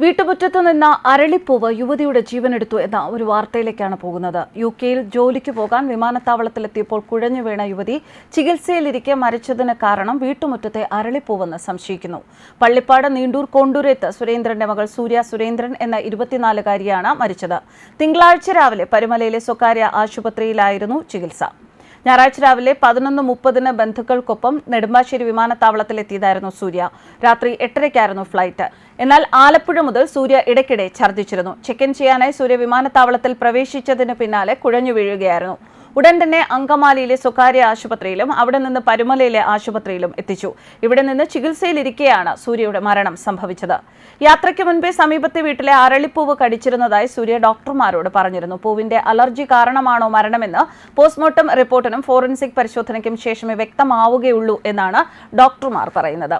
വീട്ടുമുറ്റത്ത് നിന്ന അരളിപ്പൂവ് യുവതിയുടെ ജീവനെടുത്തു എന്ന ഒരു വാർത്തയിലേക്കാണ് പോകുന്നത്. യു കെയിൽ ജോലിക്ക് പോകാൻ വിമാനത്താവളത്തിലെത്തിയപ്പോൾ കുഴഞ്ഞു വീണ യുവതി ചികിത്സയിലിരിക്കെ മരിച്ചതിന് കാരണം വീട്ടുമുറ്റത്തെ അരളിപ്പൂവെന്ന് സംശയിക്കുന്നു. പള്ളിപ്പാട് നീണ്ടൂർ കോണ്ടൂരേത്ത് സുരേന്ദ്രന്റെ മകൾ സൂര്യ സുരേന്ദ്രൻ എന്ന ഇരുപത്തിനാലുകാരിയാണ് മരിച്ചത്. തിങ്കളാഴ്ച രാവിലെ പരുമലയിലെ സ്വകാര്യ ആശുപത്രിയിലായിരുന്നു ചികിത്സ. ഞായറാഴ്ച രാവിലെ പതിനൊന്ന് മുപ്പതിന് ബന്ധുക്കൾക്കൊപ്പം നെടുമ്പാശ്ശേരി വിമാനത്താവളത്തിലെത്തിയതായിരുന്നു സൂര്യ. രാത്രി എട്ടരയ്ക്കായിരുന്നു ഫ്ലൈറ്റ്. എന്നാൽ ആലപ്പുഴ മുതൽ സൂര്യ ഇടയ്ക്കിടെ ഛർദ്ദിച്ചിരുന്നു. ചെക്ക് ഇൻ ചെയ്യാനായി സൂര്യ വിമാനത്താവളത്തിൽ പ്രവേശിച്ചതിന് പിന്നാലെ കുഴഞ്ഞു വീഴുകയായിരുന്നു. ഉടൻ തന്നെ അങ്കമാലിയിലെ സ്വകാര്യ ആശുപത്രിയിലും അവിടെ നിന്ന് പരുമലയിലെ ആശുപത്രിയിലും എത്തിച്ചു. ഇവിടെ നിന്ന് ചികിത്സയിലിരിക്കെയാണ് സൂര്യയുടെ മരണം സംഭവിച്ചത്. യാത്രയ്ക്ക് മുൻപേ സമീപത്തെ വീട്ടിലെ അരളിപ്പൂവ് കടിച്ചിരുന്നതായി സൂര്യ ഡോക്ടർമാരോട് പറഞ്ഞിരുന്നു. പൂവിന്റെ അലർജി കാരണമാണോ മരണമെന്ന് പോസ്റ്റ്മോർട്ടം റിപ്പോർട്ടിനും ഫോറൻസിക് പരിശോധനയ്ക്കും ശേഷമേ വ്യക്തമാവുകയുള്ളൂ എന്നാണ് ഡോക്ടർമാർ പറയുന്നത്.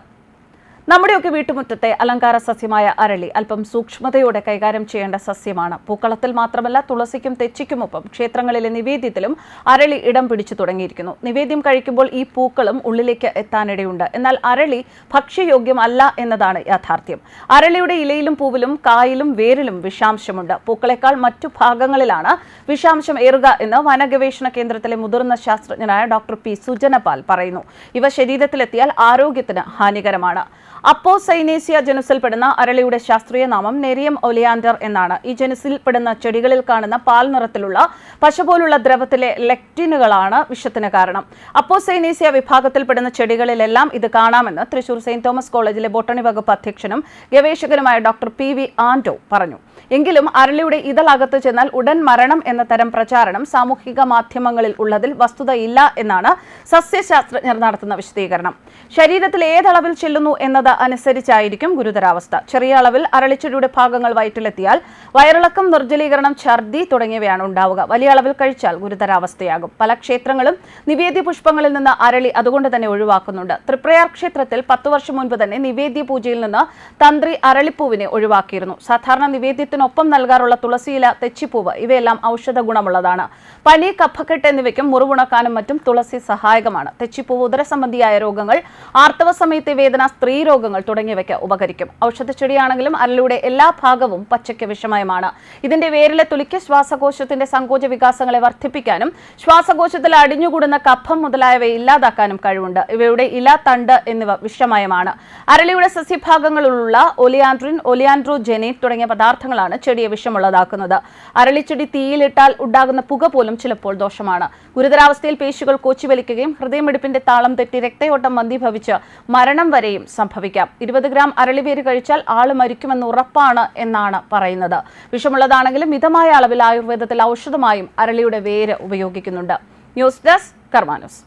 നമ്മുടെയൊക്കെ വീട്ടുമുറ്റത്തെ അലങ്കാര സസ്യമായ അരളി അല്പം സൂക്ഷ്മതയോടെ കൈകാര്യം ചെയ്യേണ്ട സസ്യമാണ്. പൂക്കളത്തിൽ മാത്രമല്ല തുളസിക്കും തെച്ചിക്കുമൊപ്പം ക്ഷേത്രങ്ങളിലെ നിവേദ്യത്തിലും അരളി ഇടം പിടിച്ചു തുടങ്ങിയിരിക്കുന്നു. നിവേദ്യം കഴിക്കുമ്പോൾ ഈ പൂക്കളും ഉള്ളിലേക്ക് എത്താനിടയുണ്ട്. എന്നാൽ അരളി ഭക്ഷ്യയോഗ്യമല്ല എന്നതാണ് യാഥാർത്ഥ്യം. അരളിയുടെ ഇലയിലും പൂവിലും കായിലും വേരിലും വിഷാംശമുണ്ട്. പൂക്കളെക്കാൾ മറ്റു ഭാഗങ്ങളിലാണ് വിഷാംശം ഏറുക എന്ന് വനഗവേഷണ കേന്ദ്രത്തിലെ മുതിർന്ന ശാസ്ത്രജ്ഞനായ ഡോക്ടർ പി. സുജനപാൽ പറയുന്നു. ഇവ ശരീരത്തിലെത്തിയാൽ ആരോഗ്യത്തിന് ഹാനികരമാണ്. അപ്പോസൈനേസിയ ജനുസിൽപ്പെടുന്ന അരളിയുടെ ശാസ്ത്രീയ നാമം നെരിയം ഒലിയാൻഡർ എന്നാണ്. ഈ ജനുസിൽപ്പെടുന്ന ചെടികളിൽ കാണുന്ന പാൽ നിറത്തിലുള്ള പശ പോലുള്ള ദ്രവത്തിലെ ലെക്റ്റിനുകളാണ് വിഷത്തിന് കാരണം. അപ്പോ അപ്പോസൈനേസിയ വിഭാഗത്തിൽപ്പെടുന്ന ചെടികളിലെല്ലാം ഇത് കാണാമെന്ന് തൃശൂർ സെയിന്റ് തോമസ് കോളേജിലെ ബോട്ടണി വകുപ്പ് അധ്യക്ഷനും ഗവേഷകനുമായ ഡോക്ടർ പി വി ആൻഡോ പറഞ്ഞു. എങ്കിലും അരളിയുടെ ഇതളകത്ത് ചെന്നാൽ ഉടൻ മരണം എന്ന തരം പ്രചാരണം സാമൂഹിക മാധ്യമങ്ങളിൽ ഉള്ളതിൽ വസ്തുതയില്ല എന്നാണ് സസ്യശാസ്ത്രജ്ഞർ നടത്തുന്ന വിശദീകരണം. ശരീരത്തിൽ ഏതളവിൽ ചെല്ലുന്നു എന്നത് അനുസരിച്ചായിരിക്കും ഗുരുതരാവസ്ഥ. ചെറിയ അളവിൽ അരളിച്ചെടിയുടെ ഭാഗങ്ങൾ വയറ്റിലെത്തിയാൽ വയറിളക്കം നിർജലീകരണം ഛർദി തുടങ്ങിയവയാണ് ഉണ്ടാവുക. വലിയ അളവിൽ കഴിച്ചാൽ ഗുരുതരാവസ്ഥയാകും. പല ക്ഷേത്രങ്ങളും നിവേദ്യ പുഷ്പങ്ങളിൽ നിന്ന് അരളി അതുകൊണ്ട് തന്നെ ഒഴിവാക്കുന്നുണ്ട്. തൃപ്രയാർ ക്ഷേത്രത്തിൽ പത്തു വർഷം മുൻപ് തന്നെ നിവേദ്യ പൂജയിൽ നിന്ന് തന്ത്രി അരളിപ്പൂവിനെ ഒഴിവാക്കിയിരുന്നു. സാധാരണ നിവേദ്യത്തിനൊപ്പം നൽകാറുള്ള തുളസിയില തെച്ചിപ്പൂവ് ഇവയെല്ലാം ഔഷധ ഗുണമുള്ളതാണ്. പനി കഫക്കെട്ട് എന്നിവയ്ക്കും മുറിവുണക്കാനും മറ്റും തുളസി സഹായകമാണ്. തെച്ചിപ്പൂവ് ഉദരസംബന്ധിയായ രോഗങ്ങൾ ആർത്തവ സമയത്തെ വേദന സ്ത്രീ രോഗങ്ങൾ തുടങ്ങിയവയ്ക്ക് ഉപകരിക്കും. ഔഷധച്ചെടിയാണെങ്കിലും അരളിയുടെ എല്ലാ ഭാഗവും പച്ചയ്ക്ക് വിഷമയമാണ്. ഇതിന്റെ വേരിലെ തുലിക്ക് ശ്വാസകോശത്തിന്റെ സങ്കോച വികാസങ്ങളെ വർദ്ധിപ്പിക്കാനും ശ്വാസകോശത്തിൽ അടിഞ്ഞുകൂടുന്ന കഫം മുതലായവയെ ഇല്ലാതാക്കാനും കഴിവുണ്ട്. ഇവയുടെ ഇല തണ്ട് എന്നിവ വിഷമയമാണ്. അരളിയുടെ സസ്യഭാഗങ്ങളിലുള്ള ഒലിയാൻഡ്രിൻ ഒലിയാൻഡ്രോ ജെനേറ്റ് തുടങ്ങിയ പദാർത്ഥങ്ങളാണ് ചെടിയെ വിഷമുള്ളതാക്കുന്നത്. അരളിച്ചെടി തീയിലിട്ടാൽ ഉണ്ടാകുന്ന പുക പോലും ചിലപ്പോൾ ദോഷമാണ്. ഗുരുതരാവസ്ഥയിൽ പേശികൾ കോച്ചിവലിക്കുകയും ഹൃദയമിടിപ്പിന്റെ താളം തെറ്റി രക്തയോട്ടം മന്ദിഭവിച്ച് മരണം വരെയും സംഭവിക്കാം. ഇരുപത് ഗ്രാം അരളിവേര് കഴിച്ചാൽ ആൾ മരിക്കുമെന്ന് ഉറപ്പാണ് എന്നാണ് പറയുന്നത്. വിഷമുള്ളതാണെങ്കിലും മിതമായ അളവിൽ ആയുർവേദത്തിൽ ഔഷധമായും അരളിയുടെ വേര് ഉപയോഗിക്കുന്നുണ്ട്. News desk കർമാനൂസ്